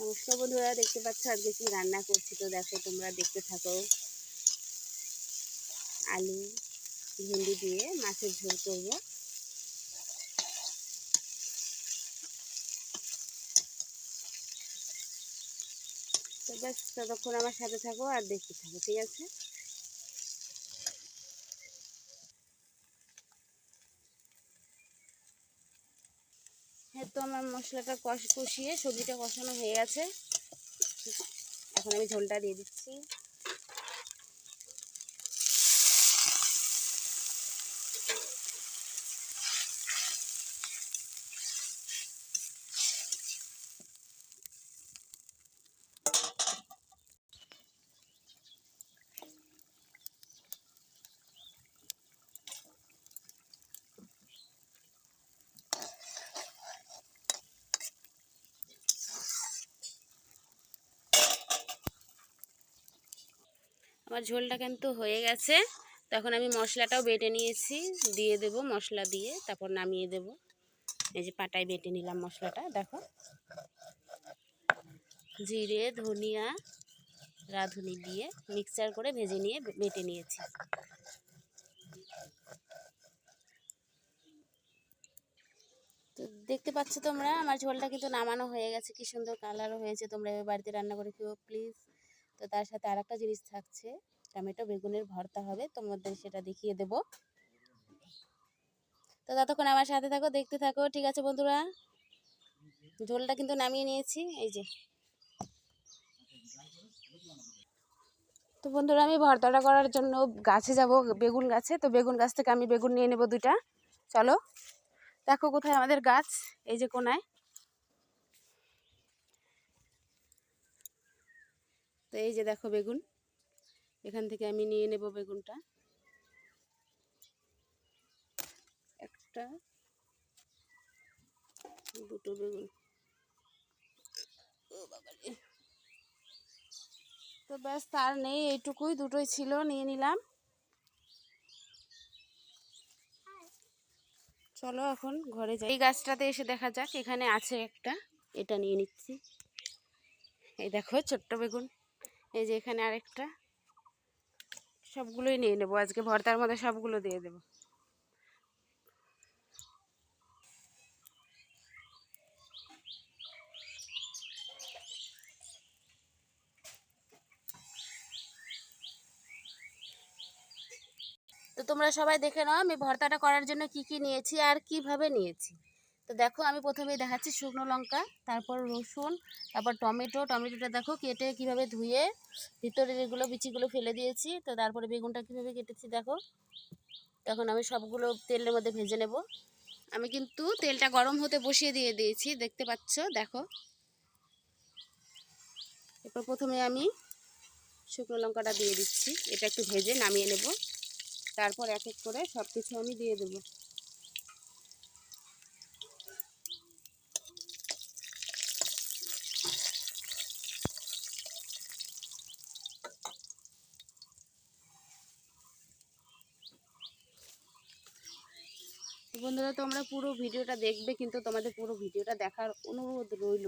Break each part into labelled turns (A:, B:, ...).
A: নমস্কার বন্ধুরা দেখতে পাচ্ছ, আজকে কি রান্না করছি তো দেখো, তোমরা দেখতে থাকো। আলু, ভেন্ডি দিয়ে মাছের ঝোল করব। তো ব্যাস, ততক্ষণ আমার সাথে থাকো আর দেখতে থাকো, ঠিক আছে? তো আমার মশলাটা কষ কষিয়ে সবজিটা কষানো হয়ে গেছে। এখন আমি ঝোলটা দিয়ে দিচ্ছি। আমার ঝোলটা কিন্তু হয়ে গেছে। তখন আমি মশলাটাও বেটে নিয়েছি। দিয়ে দেব মশলা দিয়ে, তারপর নামিয়ে দেব। এই যে পাটায় বেটে নিলাম মশলাটা, দেখো। জিরে, ধনিয়া, রাঁধুনি দিয়ে মিক্সচার করে ভেজে নিয়ে বেটে নিয়েছি। তো দেখতে পাচ্ছ তোমরা, আমার ঝোলটা কিন্তু নামানো হয়ে গেছে। কি সুন্দর কালারও হয়েছে। তোমরা এবার বাড়িতে রান্না করে খেও প্লিজ তো তার সাথে আর একটা জিনিস থাকছে, টমেটো বেগুনের ভর্তা হবে, তোমাদের সেটা দেখিয়ে দেব। তো ততক্ষণ আমার সাথে থাকো, দেখতে থাকো, ঠিক আছে বন্ধুরা? ঝোলটা কিন্তু নামিয়ে নিয়েছি, এই যে। তো বন্ধুরা, আমি ভর্তাটা করার জন্য গাছে যাব, বেগুন গাছে। তো বেগুন গাছ থেকে আমি বেগুন নিয়ে নেব দুইটা। চলো, দেখো কোথায় আমাদের গাছ, এই যে কোনায়। তো এই যে দেখো বেগুন, এখান থেকে আমি নিয়ে নেব বেগুনটা। একটা, দুটো বেগুন। তো ব্যাস, তার নেই এইটুকুই, দুটোই ছিল, নিয়ে নিলাম। চলো এখন ঘরে যাই। এই গাছটাতে এসে দেখা যাক, এখানে আছে একটা। এটা নিয়ে নিচ্ছি। এই দেখো, ছোট্ট বেগুন। এই যে এখানে আরেকটা। সবগুলোই নিয়ে নেব। আজকে ভর্তার মধ্যে সবগুলো দিয়ে দেবো। তো তোমরা সবাই দেখে নাও আমি ভর্তাটা করার জন্য কি কি নিয়েছি আর কীভাবে নিয়েছি। তো দেখো আমি প্রথমেই দেখাচ্ছি শুকনো লঙ্কা, তারপর রসুন, তারপর টমেটো। টমেটোটা দেখো কেটে কীভাবে ধুয়ে ভিতরের এগুলো বিচিগুলো ফেলে দিয়েছি, তো তারপরে বেগুনটা কীভাবে কেটেছি দেখো। তখন আমি সবগুলো তেলের মধ্যে ভেজে নেব। আমি কিন্তু তেলটা গরম হতে বসিয়ে দিয়ে দিয়েছি, দেখতে পাচ্ছ? দেখো। এরপর প্রথমে আমি শুকনো লঙ্কাটা দিয়ে দিচ্ছি, এটা একটু ভেজে নামিয়ে নেব। তারপর এক এক করে সব কিছু আমি দিয়ে দেবো। তো বন্ধুরা, তোমরা পুরো ভিডিওটা দেখবে, কিন্তু তোমাদের পুরো ভিডিওটা দেখার অনুরোধ রইল।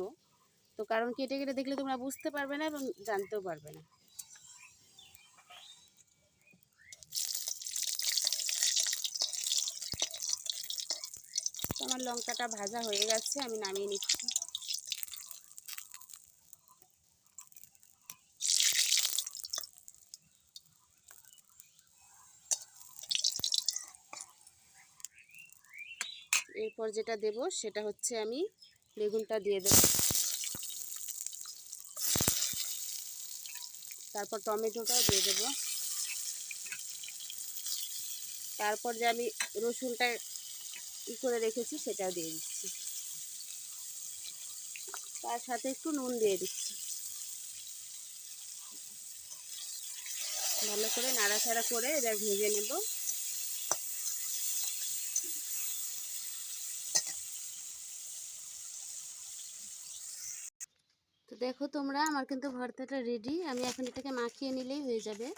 A: তো কারণ কেটে কেটে দেখলে তোমরা বুঝতে পারবে না এবং জানতেও পারবে না। আমার লঙ্কাটা ভাজা হয়ে গেছে, আমি নামিয়ে নিচ্ছি। এরপর যেটা দেব সেটা হচ্ছে আমি বেগুনটা দিয়ে দেব। তারপর টমেটোটাও দিয়ে দেব। তারপর যে আমি রসুনটা ই করে রেখেছি সেটাও দিয়ে দিচ্ছি। তার সাথে একটু নুন দিয়ে দিচ্ছি। ভালো করে নাড়াচাড়া করে এটা ভেজে নেব। তো দেখো তোমরা, আমার কিন্তু ভর্তাটা রেডি আমি এখন এটাকে মাখিয়ে নিলেই হয়ে যাবে।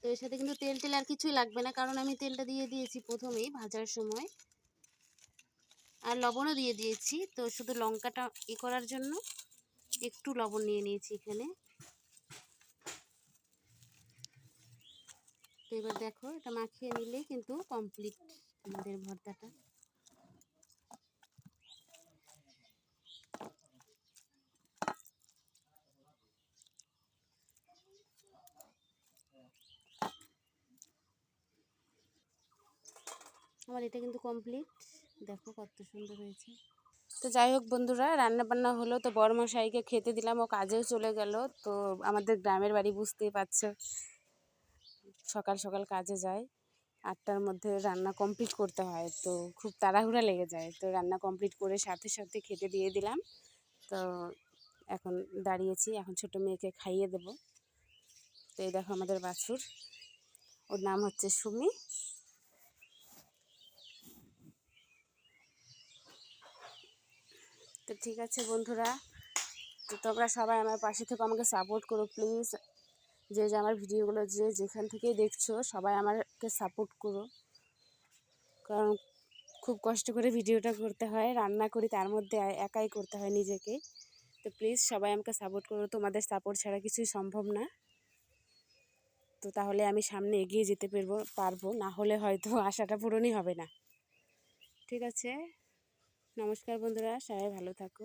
A: তো এর সাথে কিন্তু তেল টেল আর কিছুই লাগবে না, কারণ আমি তেলটা দিয়ে দিয়েছি প্রথমেই ভাজার সময়। আর লবণও দিয়ে দিয়েছি, তো শুধু লঙ্কাটা ই করার জন্য। একটু লবণ নিয়ে নিয়েছি এখানে। তো এবার দেখো, এটা মাখিয়ে নিলেই কিন্তু কমপ্লিট আমাদের ভর্তাটা। আমার এটা কিন্তু কমপ্লিট দেখো কত সুন্দর হয়েছে। তো যাই হোক বন্ধুরা রান্না বান্না হলো তো বড় মশাইকে খেতে দিলাম, ও কাজেও চলে গেল। তো আমাদের গ্রামের বাড়ি বুঝতেই পারছ, সকাল সকাল কাজে যায়। আটটার মধ্যে রান্না কমপ্লিট করতে হয়, তো খুব তাড়াহুড়া লেগে যায়। তো রান্না কমপ্লিট করে সাথে সাথে খেতে দিয়ে দিলাম। তো এখন দাঁড়িয়েছি, এখন ছোট মেয়েকে খাইয়ে দেব। তো এই দেখো আমাদের বাছুর, ওর নাম হচ্ছে সুমি। ঠিক আছে বন্ধুরা, তো তোমরা সবাই আমার পাশে থেকে, আমাকে সাপোর্ট করো প্লিজ যে যে আমার ভিডিওগুলো যে যেখান থেকে দেখছ, সবাই আমাকে সাপোর্ট করো। কারণ খুব কষ্ট করে ভিডিওটা করতে হয়, রান্না করি তার মধ্যে একাই করতে হয় নিজেকে। তো প্লিজ সবাই আমাকে সাপোর্ট করো, তোমাদের সাপোর্ট ছাড়া কিছুই সম্ভব না। তো তাহলে আমি সামনে এগিয়ে যেতে পারব পারব, না হলে হয়তো আশাটা পূরণই হবে না। ঠিক আছে? নমস্কার বন্ধুরা সবাই ভালো থাকো।